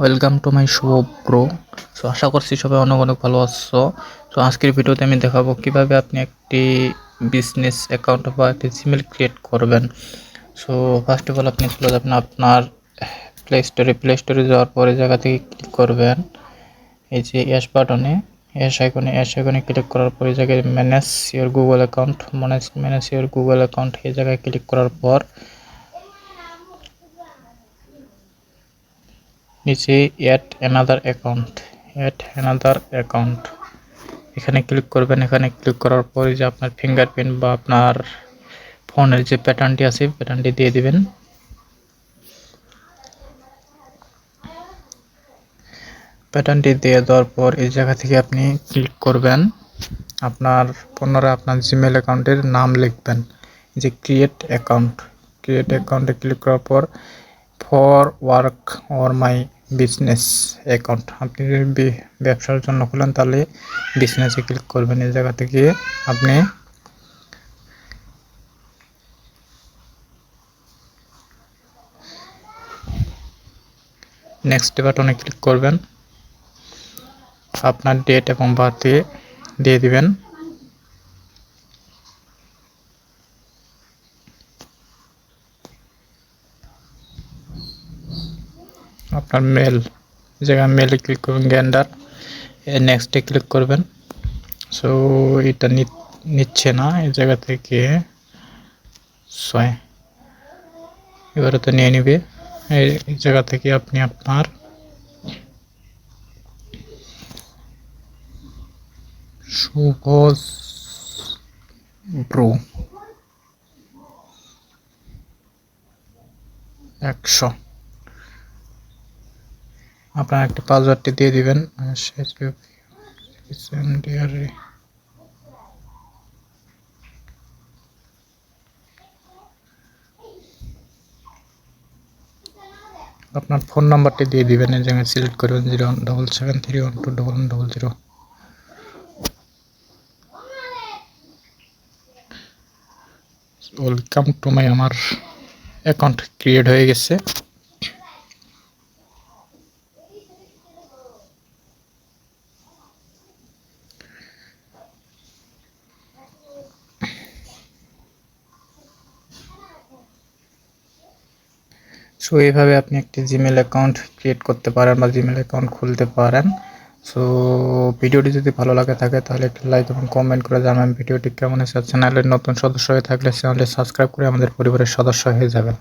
Welcome to my show pro so আশা করছি সবাই অনেক অনেক ভালো আছো। সো আজকের ভিডিওতে আমি দেখাবো কীভাবে আপনি একটি বিজনেস অ্যাকাউন্ট বা একটি জিমেল ক্রিয়েট করবেন। সো ফার্স্ট অফ অল আপনি চলে যাবেন আপনার প্লে স্টোরে প্লে স্টোরে যাওয়ার পরে জায়গা থেকে ক্লিক করবেন। এই যে অ্যাশ বাটনে অ্যাশ আইকনে অ্যাশ আইকনে ক্লিক করার পরে জায়গায় manage your Google account manage manage your Google account এই জায়গায় ক্লিক করার পর নিচে add another account add another account এখানে ক্লিক করবেন, এখানে ক্লিক করার পরে যে আপনার ফিঙ্গারপ্রিন্ট বা আপনার ফোনের যে প্যাটার্নটি আছে প্যাটার্নটি দিয়ে দিবেন। প্যাটার্নটি দিয়ে দেওয়ার পর এই জায়গা থেকে আপনি ক্লিক করবেন। আপনার পুনরায় আপনার জিমেল অ্যাকাউন্টের নাম লিখবেন যে ক্রিয়েট অ্যাকাউন্ট ক্রিয়েট অ্যাকাউন্টে ক্লিক করার পর for work or my business account আপনি যদি ব্যবসার জন্য খুলেন, তাহলে বিজনেসে ক্লিক করবেন এই জায়গা থেকে। আপনি নেক্সট বাটনে ক্লিক করবেন। আপনার ডেট এবং বার্থ দিয়ে দিবেন। আপনার মেল জায়গায় মেলে ক্লিক করবেন গ্যান্ডার নেক্সটে ক্লিক করবেন। সো এটা নিচ্ছে না, এই জায়গা থেকে ছয়। এবারে তো নিয়ে নিবে। এই জায়গা থেকে আপনি আপনার শুভ ব্রু একশো। আপনার একটা পাসওয়ার্ডটি দিয়ে দিবেন আপনার ফোন নাম্বারটি দিয়ে দিবেন, এই জায়গায় সিলেক্ট করবেন zero double seven three one two double one double zero welcome to my আমার অ্যাকাউন্ট ক্রিয়েট হয়ে গেছে। সো এইভাবে আপনি একটি জিমেল অ্যাকাউন্ট ক্রিয়েট করতে পারেন বা জিমেল অ্যাকাউন্ট খুলতে পারেন। সো ভিডিওটি যদি ভালো লাগে থাকে, তাহলে একটি লাইক এবং কমেন্ট করে জানাবেন ভিডিওটি কেমন আছে চ্যানেলের নতুন সদস্য হয়ে থাকলে চ্যানেলটি সাবস্ক্রাইব করে আমাদের পরিবারের সদস্য হয়ে যাবেন।